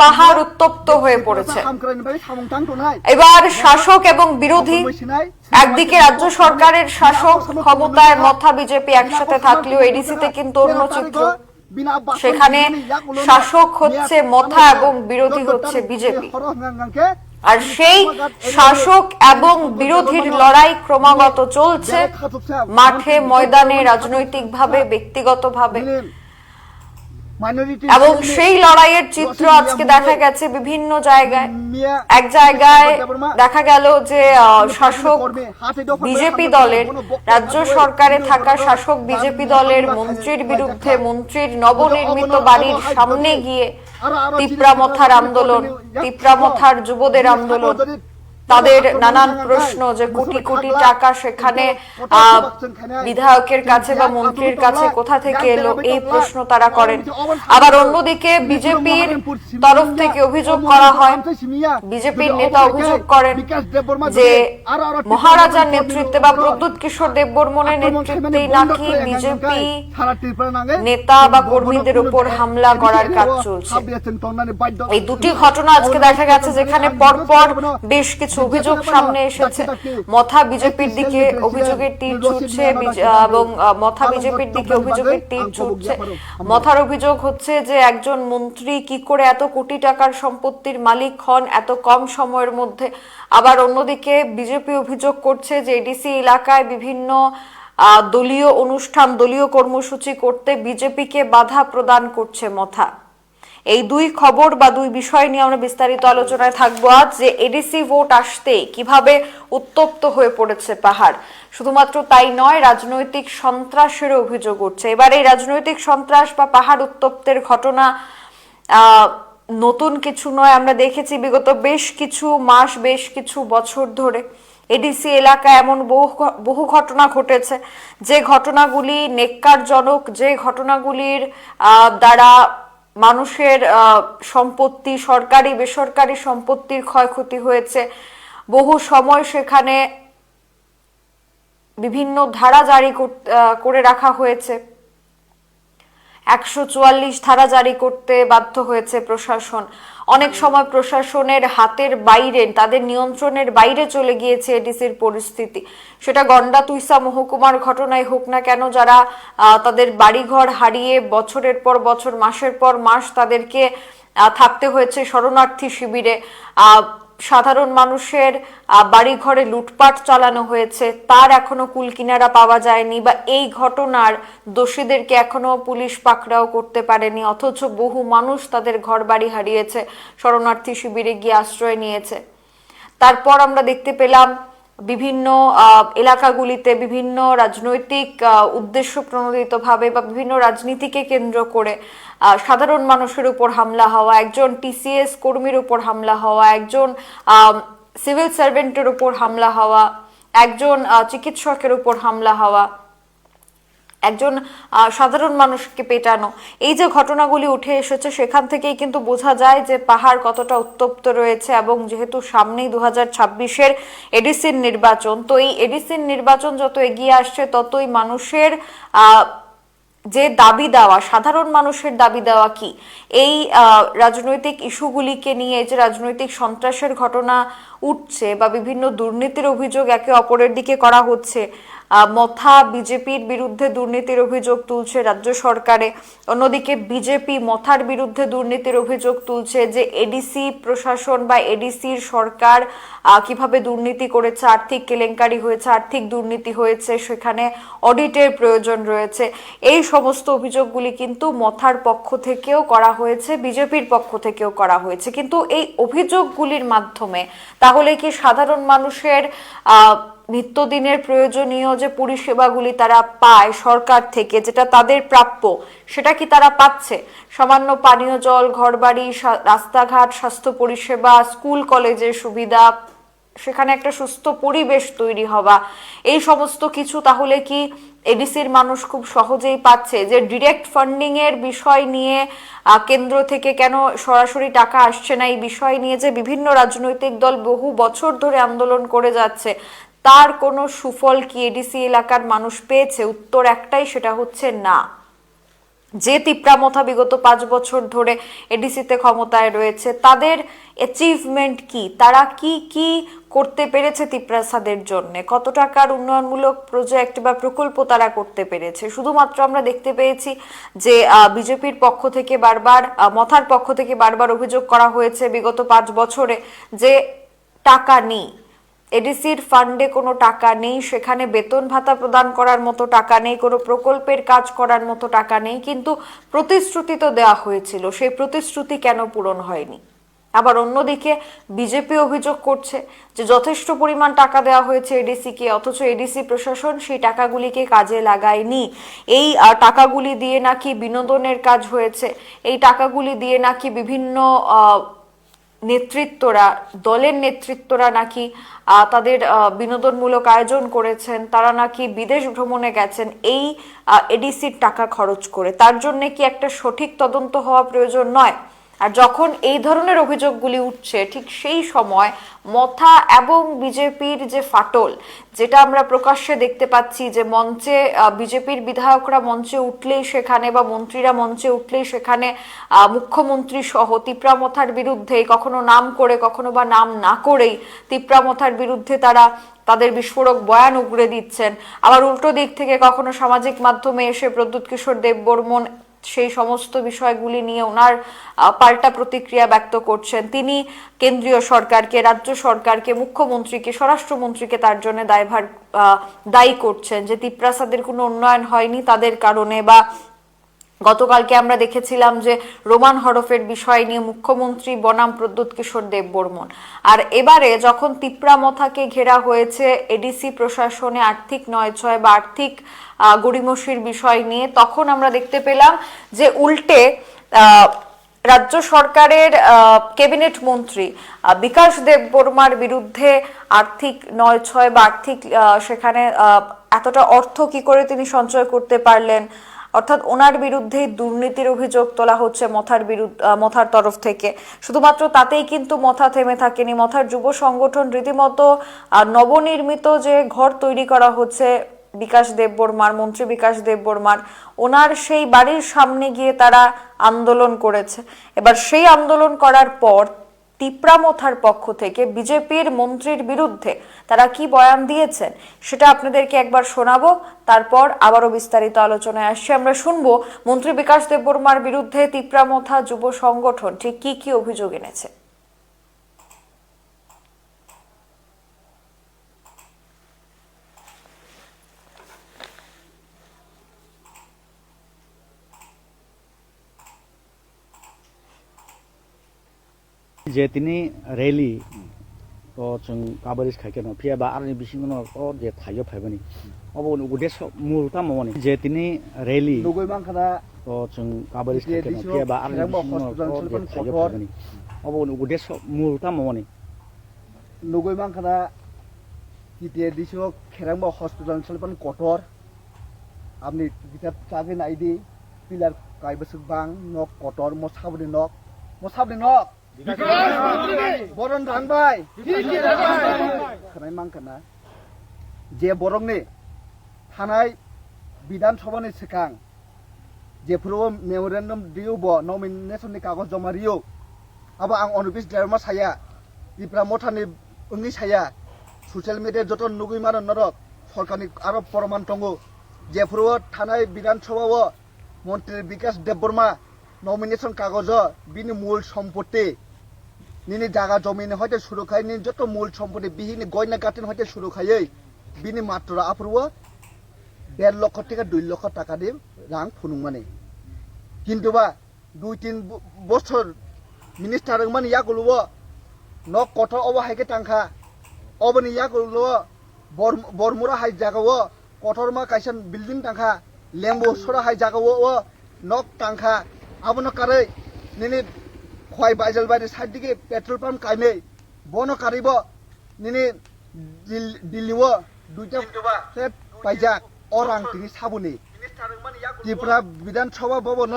পাহাড় উত্তপ্ত হয়ে পড়েছে। এবার শাসক এবং বিরোধী একদিকে রাজ্য সরকারের শাসক ক্ষমতায় মথা বিজেপি একসাথে থাকলেও এডিসিতে কিন্তু অন্য চিত্র। সেখানে শাসক হচ্ছে মথা এবং বিরোধী হচ্ছে বিজেপি। আর সেই শাসক এবং বিরোধীর লড়াই ক্রমাগত চলছে। মাঠে ময়দানে রাজনৈতিকভাবে, ব্যক্তিগতভাবে। এবং সেই লড়াইয়ের চিত্র আজকে দেখা গেছে বিভিন্ন জায়গায়। এক জায়গায় দেখা গেল যে শাসক বিজেপি দলের রাজ্য সরকারে থাকা শাসক বিজেপি দলের মন্ত্রীর বিরুদ্ধে মন্ত্রীর নবনির্মিত বাড়ির সামনে গিয়ে তিপ্রামথার আন্দোলন তিপ্রামথার যুবদের আন্দোলন। তাদের নানান প্রশ্ন যে কোটি কোটি টাকা সেখানে বিধায়কের কাছে বা মন্ত্রীর কাছে কোথা থেকে এলো, এই প্রশ্ন তারা করেন। আবার অন্যদিকে বিজেপির তরফ থেকে অভিযোগ করা হয়, বিজেপির নেতা অভিযোগ করেন যে মহারাজার নেতৃত্বে বা প্রদ্যুৎ কিশোর দেববর্মনের নেতৃত্বেই নাকি বিজেপি নেতা বা কর্মীদের উপর হামলা করার কাজ চলছে। এই দুটি ঘটনা আজকে দেখা গেছে যেখানে পরপর বেশ কিছু অভিযোগ সামনে এসেছে। মথা বিজেপির দিকে অভিযোগের তীর ছুটছে এবং মথা বিজেপির দিকে অভিযোগের তীর ছুটছে। মথার অভিযোগ হচ্ছে যে একজন মন্ত্রী কি করে এত কোটি টাকার সম্পত্তির মালিক হন এত কম সময়ের মধ্যে। আবার অন্যদিকে বিজেপি অভিযোগ করছে যে এডিসি এলাকায় বিভিন্ন আহ, দলীয় অনুষ্ঠান দলীয় কর্মসূচি করতে বিজেপিকে বাধা প্রদান করছে মথা। এই দুই খবর বা দুই বিষয় নিয়ে আমরা বিস্তারিত আলোচনায় থাকব আজ, যে এডিসি ভোট আসতে কীভাবে উত্তপ্ত হয়ে পড়েছে পাহাড়। শুধুমাত্র তাই নয়, রাজনৈতিক সন্ত্রাসের অভিযোগ উঠছে। এবার এই রাজনৈতিক সন্ত্রাস বা পাহাড় উত্তপ্তের ঘটনা নতুন কিছু নয়। আমরা দেখেছি বিগত বেশ কিছু মাস, বেশ কিছু বছর ধরে এডিসি এলাকায় এমন বহু বহু ঘটনা ঘটেছে। যে ঘটনাগুলি নেককারজনক, যে ঘটনাগুলির দ্বারা মানুষের সম্পত্তি, সরকারি, বেসরকারি সম্পত্তির ক্ষয়ক্ষতি হয়েছে। বহু সময় সেখানে বিভিন্ন ধারা জারি কর- রাখা হয়েছে। একশো চুয়াল্লিশ ধারা জারি করতে বাধ্য হয়েছে প্রশাসন। অনেক সময় প্রশাসনের হাতের বাইরে, তাদের নিয়ন্ত্রণের বাইরে চলে গিয়েছে এডিসির পরিস্থিতি। সেটা গন্ডা তুইসা মহকুমার ঘটনায় হোক না কেন যারা তাদের বাড়িঘর হারিয়ে বছরের পর বছর, মাসের পর মাস তাদেরকে থাকতে হয়েছে শরণার্থী শিবিরে। সাধারণ মানুষের বাড়ি ঘরে লুটপাট চালানো হয়েছে, তার এখনও কুলকিনারা পাওয়া যায়নি বা এই ঘটনার দোষীদেরকে এখনও পুলিশ পাকড়াও করতে পারেনি, অথচ বহু মানুষ তাদের ঘর বাড়ি হারিয়েছে, শরণার্থী শিবিরে গিয়ে আশ্রয় নিয়েছে। তারপর আমরা দেখতে পেলাম বিভিন্ন এলাকাগুলিতে বিভিন্ন রাজনৈতিক উদ্দেশ্য প্রণোদিতভাবে বা বিভিন্ন রাজনীতিকে কেন্দ্র করে সাধারণ মানুষের উপর হামলা হওয়া, একজন টিসিএস কর্মীর উপর হামলা হওয়া, একজন সিভিল সার্ভেন্টের উপর হামলা হওয়া, একজন চিকিৎসকের উপর হামলা হওয়া একজন সাধারণ মানুষকে পেটানো। এই যে ঘটনাগুলি উঠে এসেছে, সেখান থেকেই কিন্তু বোঝা যায় যে পাহাড় কতটা উত্তপ্ত রয়েছে এবং যেহেতু সামনেই দু হাজার ছাব্বিশের এডিসির নির্বাচন, তো এই এডিসির নির্বাচন যত এগিয়ে আসছে, ততই মানুষের যে দাবি দেওয়া, সাধারণ মানুষের দাবি দেওয়া কি? এই রাজনৈতিক ইস্যুগুলিকে নিয়ে যে রাজনৈতিক সন্ত্রাসের ঘটনা উঠছে বা বিভিন্ন দুর্নীতির অভিযোগ একে অপরের দিকে করা হচ্ছে মথা বিজেপির বিরুদ্ধে দুর্নীতির অভিযোগ তুলছে রাজ্য সরকারে। অন্যদিকে বিজেপি মথার বিরুদ্ধে দুর্নীতির অভিযোগ তুলছে যে এডিসি প্রশাসন বা এডিসির সরকার কীভাবে দুর্নীতি করেছে, আর্থিক কেলেঙ্কারি হয়েছে, আর্থিক দুর্নীতি হয়েছে, সেখানে অডিটের প্রয়োজন রয়েছে। এই সমস্ত অভিযোগগুলি কিন্তু মথার পক্ষ থেকেও করা হয়েছে, বিজেপির পক্ষ থেকেও করা হয়েছে। কিন্তু এই অভিযোগগুলির মাধ্যমে তাহলে কি সাধারণ মানুষের নিত্যদিনের প্রয়োজনীয় যে পরিষেবাগুলি তারা পায় সরকার থেকে, যেটা তাদের প্রাপ্য, সেটা কি তারা পাচ্ছে? সামান্য পানীয় জল, ঘরবাড়ি রাস্তাঘাট, স্বাস্থ্য পরিষেবা, স্কুল, কলেজের সুবিধা, সেখানে একটা সুস্থ পরিবেশ তৈরি হওয়া, এই সমস্ত কিছু তাহলে কি এডিসির মানুষ খুব সহজেই পাচ্ছে? যে ডিরেক্ট ফান্ডিং এর বিষয় নিয়ে কেন্দ্র থেকে কেন সরাসরি টাকা আসছে না? এই বিষয় নিয়ে যে বিভিন্ন রাজনৈতিক দল বহু বছর ধরে আন্দোলন করে যাচ্ছে তার কোনো সুফল কি এডিসি এলাকার মানুষ পেয়েছে? উত্তর একটাই, সেটা হচ্ছে না। যে তিপ্রামথা বিগত পাঁচ বছর ধরে এডিসিতে ক্ষমতায় রয়েছে, তাদের অ্যাচিভমেন্ট কি? তারা কি কি করতে পেরেছে তিপ্রাসাদের জন্য? কত টাকার উন্নয়নমূলক প্রজেক্ট বা প্রকল্প তারা করতে পেরেছে? শুধুমাত্র আমরা দেখতে পেয়েছি যে বিজেপির পক্ষ থেকে বারবার মথার পক্ষ থেকে বারবার অভিযোগ করা হয়েছে বিগত পাঁচ বছরে যে টাকা নেই। এডিসির ফান্ডে কোনো টাকা নেই, সেখানে বেতন ভাতা প্রদান করার মতো টাকা নেই, কোনো প্রকল্পের কাজ করার মতো টাকা নেই, কিন্তু প্রতিশ্রুতি তো দেওয়া হয়েছিল। সেই প্রতিশ্রুতি কেন পূরণ হয়নি? আবার অন্যদিকে বিজেপি অভিযোগ করছে যে যথেষ্ট পরিমাণ টাকা দেওয়া হয়েছে এডিসিকে, অথচ এডিসি প্রশাসন সেই টাকাগুলিকে কাজে লাগায়নি। এই টাকাগুলি দিয়ে নাকি বিনোদনের কাজ হয়েছে, এই টাকাগুলি দিয়ে নাকি বিভিন্ন নেতৃত্বরা, দলের নেতৃত্বরা নাকি তাদের বিনোদনমূলক আয়োজন করেছেন, তারা নাকি বিদেশ ভ্রমণে গেছেন, এই এডিসির টাকা খরচ করে। তার জন্য কি একটা সঠিক তদন্ত হওয়া প্রয়োজন নয়? আর যখন এই ধরনের অভিযোগগুলি উঠছে, ঠিক সেই সময় মথা এবং বিজেপির যে ফাটল, যেটা আমরা প্রকাশ্যে দেখতে পাচ্ছি যে মঞ্চে বিজেপির বিধায়করা মঞ্চে উঠলেই সেখানে বা মন্ত্রীরা মঞ্চে উঠলেই সেখানে মুখ্যমন্ত্রী সহ তিপ্রামথার বিরুদ্ধে, কখনো নাম করে, কখনো বা নাম না করেই তিপ্রামথার বিরুদ্ধে তারা তাদের বিস্ফোরক বয়ান উগড়ে দিচ্ছেন। আবার উল্টো দিক থেকে কখনো সামাজিক মাধ্যমে এসে প্রদ্যুৎ কিশোর দেব বর্মন সেই সমস্ত বিষয়গুলি নিয়ে ওনার পাল্টা প্রতিক্রিয়া ব্যক্ত করছেন। তিনি কেন্দ্রীয় সরকারকে, রাজ্য সরকারকে, মুখ্যমন্ত্রীকে, স্বরাষ্ট্রমন্ত্রীকে তার জন্য দায়ভার দায়ী করছেন যে তিপ্রাসাদের কোনো উন্নয়ন হয়নি তাদের কারণে বা গতকালকে আমরা দেখেছিলাম যে রোমান হরফের বিষয় নিয়ে মুখ্যমন্ত্রী বনাম প্রদ্যুৎ কিশোর দেব বর্মন। আর এবারে যখন তিপ্রা মথাকে ঘেরা হয়েছে, এডিসি প্রশাসনে আর্থিক নয়ছয় বা আর্থিক গড়িমসির বিষয় নিয়ে। তখন আমরা দেখতে পেলাম যে উল্টে রাজ্য সরকারের ক্যাবিনেট মন্ত্রী বিকাশ দেব বর্মার বিরুদ্ধে আর্থিক নয় ছয় বা আর্থিক সেখানে এতটা অর্থ কি করে তিনি সঞ্চয় করতে পারলেন? অর্থাৎ ওনার বিরুদ্ধেই দুর্নীতির অভিযোগ তোলা হচ্ছে মথার বিরুদ্ধে মথার তরফ থেকে। শুধুমাত্র তাতেই কিন্তু মথা থেমে থাকেনি। মথার যুব সংগঠন রীতিমতো নবনির্মিত যে ঘর তৈরি করা হচ্ছে বিকাশ দেববর্মার মন্ত্রী বিকাশ দেববর্মার ওনার সেই বাড়ির সামনে গিয়ে তারা আন্দোলন করেছে। এবার সেই আন্দোলন করার পর তিপ্রামথার পক্ষ থেকে বিজেপির মন্ত্রীর বিরুদ্ধে তারা কি বয়ান দিয়েছেন সেটা আপনাদেরকে একবার শোনাবো, তারপর আবারও বিস্তারিত আলোচনায় আসছে। আমরা শুনব মন্ত্রী বিকাশ দেববর্মার বিরুদ্ধে তিপ্রামথা যুব সংগঠন ঠিক কি কি অভিযোগ এনেছে। 제티니 랠리 어 지금 가버리스 갈게요. 피해봐 아르니 비시면 어 이제 타이어 팔보니 어보 우데서 물다 먹으니 제티니 랠리 누구만 가다 어 지금 가버리스 갈게요. 피해봐 아르니 비시면 어 이제 타이어 팔보니 어보 우데서 물다 먹으니 누구만 가다 ইতিয়া দিছো খেরাংবা হসপিটাল অঞ্চল পান কঠোর আপনি কিতাব চাকরি নাই দি পিলার কাইবাসুক বাং নক কঠোর মশাবনি নক মশাবনি নক যে বরংনি থানায় বিধানসভা সেখান যেফোরও মেমোরেন্ডম দিও ব নমিনেশন কাগজ জমা দিও, আবার আং অনুবিস ড্রাইভার সায়া ইপ্রা মঠানি অংনি সায়া সোশ্যাল মিডিয়া যত নুগুইমার নরক সরকারনি আরও প্রমাণ টঙ্গো যেফোরও থানায় বিধানসভাও মন্ত্রী বিকাশ দেববর্মা নমিনেশন কাগজ বিনি মূল সম্পত্তি নিনি জায়গা জমিনে হয়তো সুরক্ষায় নিনি, যত মূল সম্পত্তি বিহিনি গয়না গাতিন হয়তো সুরক্ষাयै বিনি মাত্র আপ্রুব দেড় লক্ষ থেকে দুই লক্ষ টাকা দিয়ে রাং ফুনুমানে কিন্তু বা দুই তিন বছর মিনিস্টার মানে ইয়াগুলো ন কত অব হাইকে টাংখা। অবনি ইয়াগুলো বরমুরা হাই জাগাও কঠরমা কাইসান বিল্ডিং টাংখা, লেম্বু সরা হাই জাগাও ও নক টাংখা। আবনো কারে নিনি খয় বাইজাল বাইরে সাইড দিকে পেট্রোল পাম্প কাইনে বনো কারিব নিনি দিল্লিও দুইটা ফ্লেট পাইজাক অরাং তিনি সাবুনি ত্রিপুরা বিধানসভা ভবন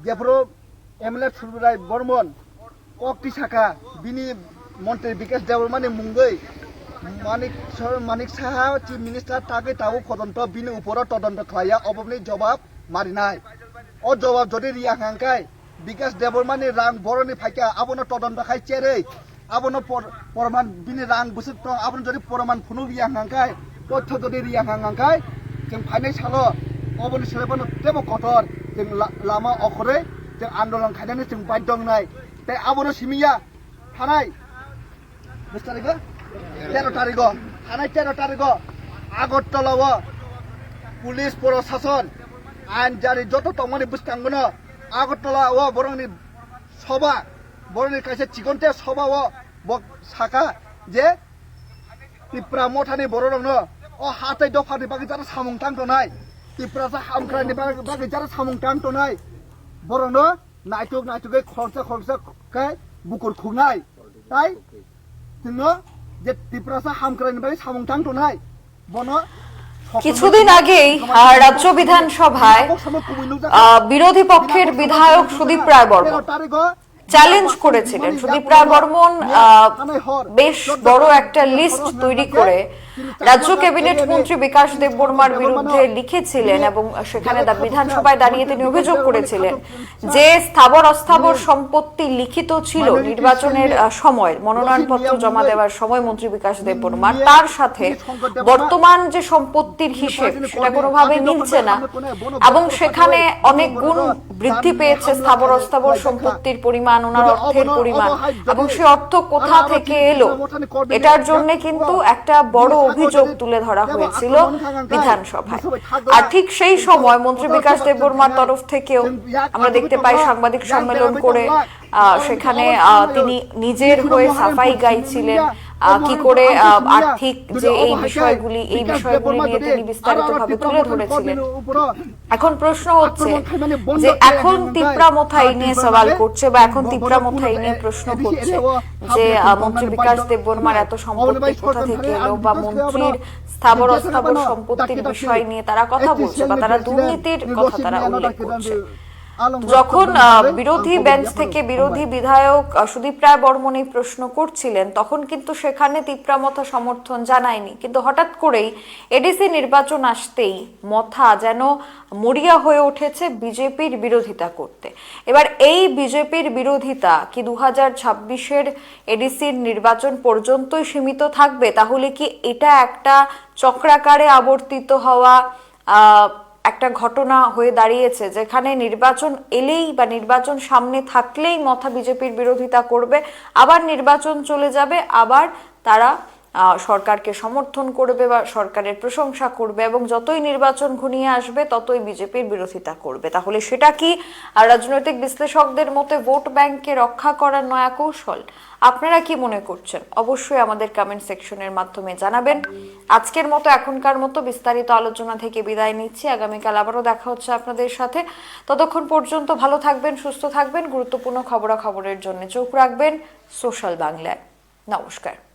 যেফোর এমএলএ সুররাय বর্মন ককটি শাখা বিনি মন্ত্রী বিকাশ দেবরমানি মুঙ্গৈ মানিক স- মানিক সাহা চিফ মিনিস্টার তাকে তাও তদন্ত বিনি উপর তদন্ত খাইয়া অভাবনি জবাব মারিনাই ও জবাব যদি রিয়া হাঙ্কাই বিকাশ দেবরমানি রাং বড়নি ফাইকা আবনো তদন্ত খাই চেরে আবনো পরমান বিনি রাং বুসুক তো আবনো যদি পরমান ফুনু রিয়া হাঙ্কাই তথ্য যদি রিয়া হাঙ্কাই जों फाइनाय सालो अबनि सेलेबानो तेबो कठर जों ला- लामा अखरे जों आन्दोलन खायनानै जों बाध्य नाय ते आबनो सिमिया थानाय बिस तारिख तेर' तारिख थानाय तेर' तारिख আগরতলাও পুলিশ প্রশাসন আইনজারি যত তমানি বুঝতাঙ্গন আগরতলা ও বরণী সভা বরণীর কাছে চিকনটে সভা ও শাখা যে ইপ্রা মঠানি বড় রং ও হাতাই দফানি বাকি যারা সামুং টাংটো নাই ইপ্রা হামক্রানি বাকি যারা সামুং টাংটো নাই বড় ন নাইটুক নাইটুকে খরচা খরচা খাই বুকুর খুঁনাই তাই যে টিপ্রাসা হামক্রানি বাকি সামুং নাই, বন কিছুদিন আগেই রাজ্য বিধানসভায় আহ, বিরোধী পক্ষের বিধায়ক সুদীপ রায় বর্মন চ্যালেঞ্জ করেছিলেন। সুদীপ রায় বর্মন আহ, বেশ বড় একটা লিস্ট তৈরি করে রাজ্য ক্যাবিনেট মন্ত্রী বিকাশ দেববর্মার বিরুদ্ধে লিখেছিলেন এবং সেখানে বিধানসভায় দাঁড়িয়ে তিনি অভিযোগ করেছিলেন যে স্থাবর অস্থাবর সম্পত্তি লিখিত ছিল নির্বাচনের সময় মনোনয়নপত্র জমা দেওয়ার সময় মন্ত্রী বিকাশ দেববর্মার তার সাথে বর্তমান যে সম্পত্তির হিসেব সেটা কোনোভাবে মিলছে না এবং সেখানে অনেক গুণ বৃদ্ধি পেয়েছে স্থাবর অস্থাবর সম্পত্তির পরিমাণ ওনার অর্থের পরিমাণ এবং সে অর্থ কোথা থেকে এলো এটার জন্য কিন্তু একটা বড় অভিযোগ তুলে ধরা হয়েছিল বিধানসভায়। আর ঠিক সেই সময় মন্ত্রী বিকাশ দেববর্মার তরফ থেকেও আমরা দেখতে পাই সাংবাদিক সম্মেলন করে আহ, সেখানে আহ, তিনি নিজের হয়ে সাফাই গাইছিলেন। কি করে আর্থিক যে এই বিষয়গুলি এই বিষয়গুলি নিয়ে তিনি বিস্তারিতভাবে তুলে ধরেছিলেন। এখন প্রশ্ন হচ্ছে যে এখন তিপ্রা মোথাই নিয়ে সওয়াল করছে বা এখন তিপ্রা মোথাই নিয়ে প্রশ্ন করছে যে মন্ত্রী বিকাশ দেববর্মার এত সম্পত্তি কোথা থেকে এলো বা মন্ত্রীর স্থাবর অস্থাবর সম্পত্তির বিষয় নিয়ে তারা কথা বলছে বা তারা দুর্নীতির কথা তারা উল্লেখ করছে। যখন বিরোধী বেঞ্চ থেকে বিরোধী বিধায়ক সুদীপ রায় বর্মন এই প্রশ্ন করছিলেন তখন কিন্তু সেখানে তিপ্রামথা সমর্থন জানায়নি। কিন্তু হঠাৎ করেই এডিসি নির্বাচন আসতেই মথা যেন মরিয়া হয়ে উঠেছে বিজেপির বিরোধিতা করতে। এবার এই বিজেপির বিরোধিতা কি দু হাজার ছাব্বিশের এডিসির নির্বাচন পর্যন্তই সীমিত থাকবে? তাহলে কি এটা একটা চক্রাকারে আবর্তিত হওয়া আহ একটা ঘটনা হয়ে দাঁড়িয়েছে, যেখানে নির্বাচন এলেই বা নির্বাচন সামনে থাকলেই মথা বিজেপির বিরোধিতা করবে, আবার নির্বাচন চলে যাবে, আবার তারা সরকারকে সমর্থন করবে বা সরকারের প্রশংসা করবে এবং যতই নির্বাচন ঘনিয়ে আসবে, ততই বিজেপির বিরোধিতা করবে। তাহলে সেটা কি? আর রাজনৈতিক বিশ্লেষকদের মতে ভোট ব্যাংককে রক্ষা করার নয়া কৌশল? আপনারা কি মনে করছেন? অবশ্যই আমাদের কমেন্ট সেকশনের মাধ্যমে জানাবেন। আজকের মতো এখনকার মতো বিস্তারিত আলোচনা থেকে বিদায় নিচ্ছি। আগামীকাল আবারও দেখা হচ্ছে আপনাদের সাথে। ততক্ষণ পর্যন্ত ভালো থাকবেন, সুস্থ থাকবেন। গুরুত্বপূর্ণ খবরাখবরের জন্য চোখ রাখবেন সোশ্যাল বাংলায়। নমস্কার।